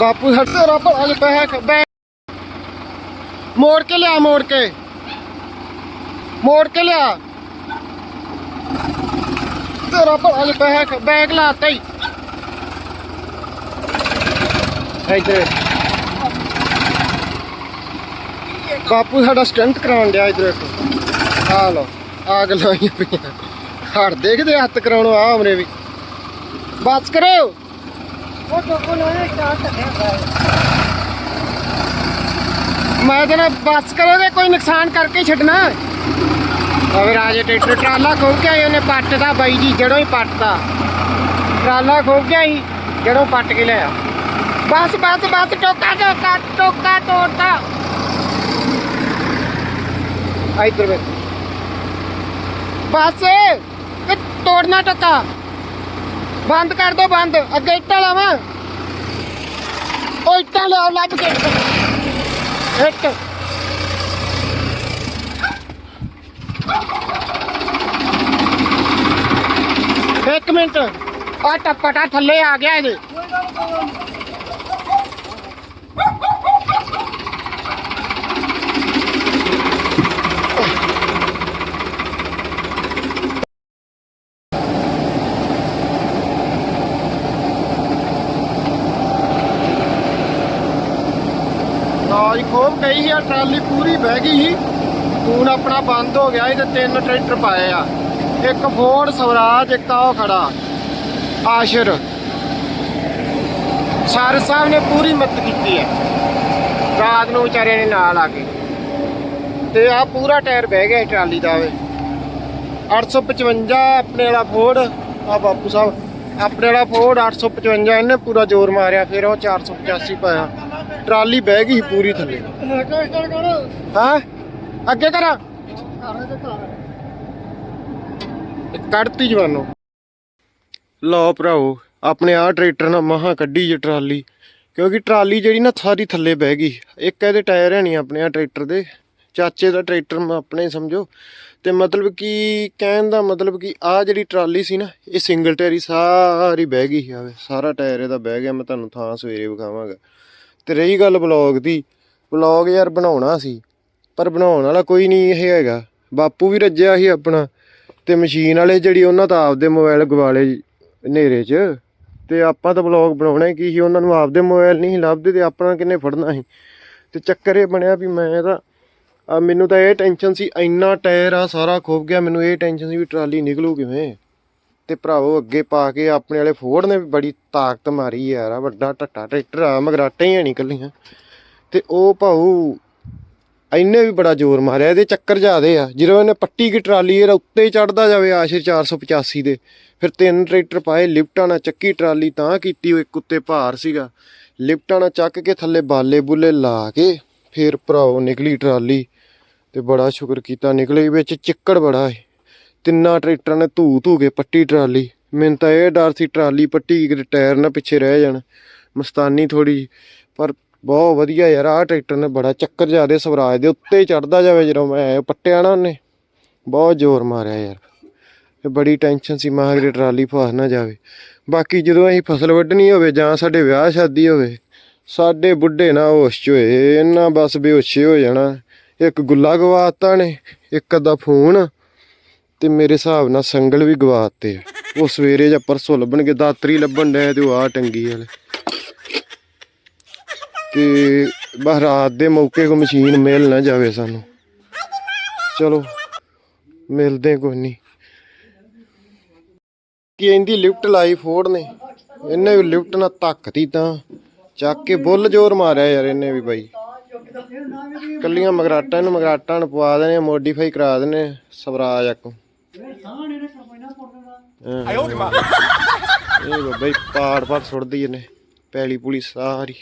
ਬਾਪੂ ਹੱਟ ਤੇਰਾ ਭਲਾ ਜੇ ਬੈਕ ਬੈਕ ਮੋੜ ਕੇ ਲਿਆ, ਮੋੜ ਕੇ। ਮੋੜ ਕੇ ਲਿਆ। ਤੇਰਾ ਭਲਾ ਜੇ ਬੈਕ ਬੈਕ ਲਾਤਾ ਹੀ। ਇੱਧਰ। ਬਾਪੂ ਸਾਡਾ ਸਟੰਟ ਕਰਾਉਣ ਡਿਆ ਇਧਰ ਆ ਲੋ ਆਗ ਲਾਈਆਂ ਪਈਆਂ। ਹੜ ਦੇਖਦੇ ਹੱਥ ਕਰਾਉਣੋਂ ਆ ਹਮਰੇ ਵੀ। ਬਸ ਕਰੋ। ਉਹ ਟੋਕੋ ਨਾ ਸਟਾਰਟ ਮੈਂ ਕਹਿੰਦਾ ਬਸ ਕਰੋਗੇ ਕੋਈ ਨੁਕਸਾਨ ਕਰਕੇ ਹੀ ਛੱਡਣਾ ਅਵੇ ਰਾਜੇ ਟਰੈਕਟਰ ਟਰਾਲਾ ਖੋ ਕੇ ਆਏ ਉਹਨੇ ਪੱਟਦਾ ਬਾਈ ਜੀ ਜੜੋਂ ਹੀ ਪੱਟਦਾ ਟਰਾਲਾ ਖੋ ਕੇ ਆਈ ਜੜੋਂ ਪੱਟ ਕੇ ਲਿਆ ਬਸ ਬਸ ਬਸ ਟੋਕਾ ਟੋਕਾ ਟੋਕਾ ਤੋੜਦਾ ਆ ਇੱਧਰ ਵੇ ਬਸ ਇਹ ਤੋੜਨਾ ਟੋਕਾ ਬੰਦ ਕਰ ਦੋ ਬੰਦ ਅੱਗੇ ਇੱਟਾਂ ਲਾਵਾਂ ਉਹ ਇੱਟਾਂ ਲਿਆਓ ਲੱਭ ਕੇ ਇੱਟ ਇੱਕ ਮਿੰਟ। ਆ ਟੱਪਟਾ ਥੱਲੇ ਆ ਗਿਆ ਇਹਦੇ। ਨਾਜ ਖੋਬ ਗਈ ਆ, ਟਰਾਲੀ ਪੂਰੀ ਬਹਿ ਗਈ ਸੀ। ਹੁਣ ਆਪਣਾ ਬੰਦ ਹੋ ਗਿਆ ਤੇ ਤਿੰਨ ਟਰੈਕਟਰ ਪਾਏ ਆ। ਇੱਕ ਫੋਰਡ ਸਵਰਾਜ, ਇੱਕ ਆ ਉਹ ਖੜਾ। ਆਸ਼ਰ। ਸਾਰ ਸਾਹਿਬ ਨੇ ਪੂਰੀ ਮਦਦ ਕੀਤੀ ਹੈ ਰਾਤ ਨੂੰ ਵਿਚਾਰੇ ਨੇ ਨਾਲ ਆ ਕੇ। ਤੇ ਆ ਪੂਰਾ ਟਾਇਰ ਬਹਿ ਗਿਆ ਟਰਾਲੀ ਦਾ ਵੇ। 855 ਆਪਣੇ ਵਾਲਾ ਫੋਰਡ, ਆ ਬਾਪੂ ਸਾਹਿਬ। ਆਪਣੇ ਵਾਲਾ ਫੋਰਡ 855 ਇਹਨੇ ਪੂਰਾ ਜ਼ੋਰ ਮਾਰਿਆ, ਫਿਰ ਉਹ 485 ਪਾਇਆ। ਟਰਾਲੀ ਬਹਿ ਗਈ ਸੀ ਪੂਰੀ ਥੱਲੇ। ਹਾਂ? ਅੱਗੇ ਕਰਾਂ। ਕੱਢਤੀ ਜਵਾਨੋ। ਲਓ ਭਰਾਓ, ਆਪਣੇ ਆ ਟਰੈਕਟਰ ਨਾਲ ਮਹਾ ਕੱਢੀ ਜੇ ਟਰਾਲੀ। ਕਿਉਂਕਿ ਟਰਾਲੀ ਜਿਹੜੀ ਨਾ ਸਾਰੀ ਥੱਲੇ ਬਹਿ ਗਈ। ਇੱਕ ਇਹਦੇ ਟਾਇਰ ਹੈ ਨਹੀਂ ਆਪਣੇ ਆ ਟਰੈਕਟਰ ਦੇ। ਚਾਚੇ ਦਾ ਟਰੈਕਟਰ ਮੈਂ ਆਪਣੇ, ਸਮਝੋ। ਤੇ ਮਤਲਬ ਕਿ ਕਹਿਣ ਦਾ ਮਤਲਬ ਕਿ ਆ ਜਿਹੜੀ ਟਰਾਲੀ ਸੀ ਨਾ, ਇਹ ਸਿੰਗਲ ਟਾਇਰ ਹੀ ਸਾਰੀ ਬਹਿ ਗਈ। ਆਵੇ ਸਾਰਾ ਟਾਇਰ ਇਹਦਾ ਬਹਿ ਗਿਆ, ਮੈਂ ਤੁਹਾਨੂੰ ਥਾਂ ਸਵੇਰੇ ਵਿਖਾਵਾਂਗਾ। ਤੇ ਰਹੀ ਗੱਲ ਬਲੌਗ ਦੀ। ਬਲੌਗ ਯਾਰ ਬਣਾਉਣਾ ਸੀ, ਪਰ ਬਣਾਉਣ ਵਾਲਾ ਕੋਈ ਨਹੀਂ ਇਹ ਹੈਗਾ। ਬਾਪੂ ਵੀ ਰੱਜਿਆ ਸੀ ਆਪਣਾ, ਤੇ ਮਸ਼ੀਨ ਵਾਲੇ ਜਿਹੜੀ ਉਹਨਾਂ ਤਾਂ ਆਪਦੇ ਮੋਬਾਈਲ ਗਵਾਲੇ ਹਨੇਰੇ 'ਚ, ਤੇ ਆਪਾਂ ਤਾਂ ਬਲੌਗ ਬਣਾਉਣਾ ਕੀ ਸੀ, ਉਹਨਾਂ ਨੂੰ ਆਪਦੇ ਮੋਬਾਈਲ ਨਹੀਂ ਸੀ ਲੱਭਦੇ ਤੇ ਆਪਣਾ ਕਿੰਨੇ ਫੜਨਾ ਸੀ। ਤੇ ਚੱਕਰ ਇਹ ਬਣਿਆ ਵੀ ਮੈਂ ਤਾਂ ਮੈਨੂੰ ਤਾਂ ਇਹ ਟੈਨਸ਼ਨ ਸੀ, ਇੰਨਾ ਟਾਇਰ ਆ, ਸਾਰਾ ਖੋਬ ਗਿਆ, ਮੈਨੂੰ ਇਹ ਟੈਨਸ਼ਨ ਸੀ ਵੀ ਟਰਾਲੀ ਨਿਕਲੂ ਕਿਵੇਂ। ਤੇ ਭਰਾਵੋ, ਅੱਗੇ ਪਾ ਕੇ ਆਪਣੇ ਵਾਲੇ ਫੋੜ ਨੇ ਵੀ ਬੜੀ ਤਾਕਤ ਮਾਰੀ ਯਾਰ ਆ ਵੱਡਾ ਟੱਟਾ, ਟਰੈਕਟਰ ਆ ਮਗਰਾਟੇ ਹੀ ਨਹੀਂ ਕੱਲੀਆਂ ਤੇ ਉਹ ਭਾਊ ਇੰਨੇ ਵੀ ਬੜਾ ਜ਼ੋਰ ਮਾਰਿਆ, ਇਹਦੇ ਚੱਕਰ ਜਾਦੇ ਆ। ਜਦੋਂ ਇਹਨੇ ਪੱਟੀ ਕੀ ਟਰਾਲੀ, ਇਹਦਾ ਉੱਤੇ ਚੜਦਾ ਜਾਵੇ ਆਸ਼ਿਰ 485 ਦੇ, ਫਿਰ ਤਿੰਨ ਟਰੈਕਟਰ ਪਾਏ, ਲਿਫਟਾਂ ਨਾਲ ਚੱਕੀ ਟਰਾਲੀ ਤਾਂ ਕੀਤੀ, ਉਹ ਇੱਕ ਉੱਤੇ ਭਾਰ ਸੀਗਾ। ਲਿਫਟਾਂ ਨਾਲ ਚੱਕ ਕੇ ਥੱਲੇ ਬਾਲੇ ਬੁੱਲੇ ਲਾ ਕੇ, ਫਿਰ ਭਰਾਓ ਨਿਕਲੀ ਟਰਾਲੀ ਤੇ ਬੜਾ ਸ਼ੁਕਰ ਕੀਤਾ, ਨਿਕਲੀ ਵਿੱਚ ਚਿੱਕੜ ਬੜਾ ਹੈ ਤਿੰਨਾਂ ਟਰੈਕਟਰਾਂ ਨੇ ਧੂ ਧੂ ਕੇ ਪੱਟੀ ਟਰਾਲੀ। ਮੈਨੂੰ ਤਾਂ ਇਹ ਡਰ ਸੀ ਟਰਾਲੀ ਪੱਟੀ ਕਿਤੇ ਟਾਇਰ ਨਾ ਪਿੱਛੇ ਰਹਿ ਜਾਣ। ਮਸਤਾਨੀ ਥੋੜੀ ਪਰ ਬਹੁਤ ਵਧੀਆ ਯਾਰ, ਆਹ ਟਰੈਕਟਰ ਨੇ ਬੜਾ ਚੱਕਰ ਜਾ ਰਿਹਾ ਸਵਰਾਜ ਦੇ ਉੱਤੇ ਚੜਦਾ ਜਾਵੇ ਜਦੋਂ ਮੈਂ ਪੱਟਿਆ ਨਾ ਉਹਨੇ। ਬਹੁਤ ਜ਼ੋਰ ਮਾਰਿਆ ਯਾਰ। ਤੇ ਬੜੀ ਟੈਨਸ਼ਨ ਸੀ, ਮਾਂ ਕਿ ਟਰਾਲੀ ਫਸ ਨਾ ਜਾਵੇ। ਬਾਕੀ ਜਦੋਂ ਅਸੀਂ ਫਸਲ ਵੱਢਣੀ ਹੋਵੇ ਜਾਂ ਸਾਡੇ ਵਿਆਹ ਸ਼ਾਦੀ ਹੋਵੇ, ਸਾਡੇ ਬੁੱਢੇ ਨਾ ਹੋਸ਼ 'ਚ ਹੋਏ ਇਹਨਾਂ ਬਸ ਬੇਹੋਸ਼ੇ ਹੋ ਜਾਣਾ। ਇੱਕ ਗੁੱਲਾ ਗਵਾਤਾ ਨੇ, ਇੱਕ ਅੱਧਾ ਫੋਨ। ਤੇ ਮੇਰੇ ਹਿਸਾਬ ਨਾਲ ਸੰਗਲ ਵੀ ਗਵਾਤੇ ਆ। ਉਹ ਸਵੇਰੇ ਜਾਂ ਪਰਸੋਂ ਲੱਭਣਗੇ ਦਾਤਰੀ ਲੱਭਣ ਡਿਆ ਤੇ ਉਹ ਆ ਟੰਗੀ ਵਾਲੇ। ਤੇ ਬਸ ਰਾਤ ਦੇ ਮੌਕੇ ਕੋ ਮਸ਼ੀਨ ਮਿਲ ਨਾ ਜਾਵੇ ਸਾਨੂੰ। ਚਲੋ, ਮਿਲਦੇ ਕੋਈ ਨਹੀਂ। ਕੀ ਇਹਦੀ ਲਿਫਟ ਲਾਈ ਫੋੜ ਨੇ। ਇਹਨੇ ਵੀ ਲਿਫਟ ਨਾਲ ਧੱਕਤੀ ਤਾਂ। ਚੱਕ ਕੇ ਬੁੱਲ ਜ਼ੋਰ ਮਾਰਿਆ ਯਾਰ ਇਹਨੇ ਵੀ ਬਾਈ। ਕੱਲੀਆਂ ਮਗਰਾਟਾਂ ਨੂੰ ਮਗਰਾਟਾਂ ਨੂੰ ਪਵਾ ਦੇਣੇ ਮੋਡੀਫਾਈ ਕਰਾ ਦੇਣੇ ਸਵਰਾਜ ਇੱਕ ਆਇਓ ਇਹ ਬਾਈ ਪਾੜ ਪਾੜ ਸੁੱਟਦੀ ਇਹਨੇ। ਪੈਲੀ ਪੁਲੀ ਸਾਰੀ।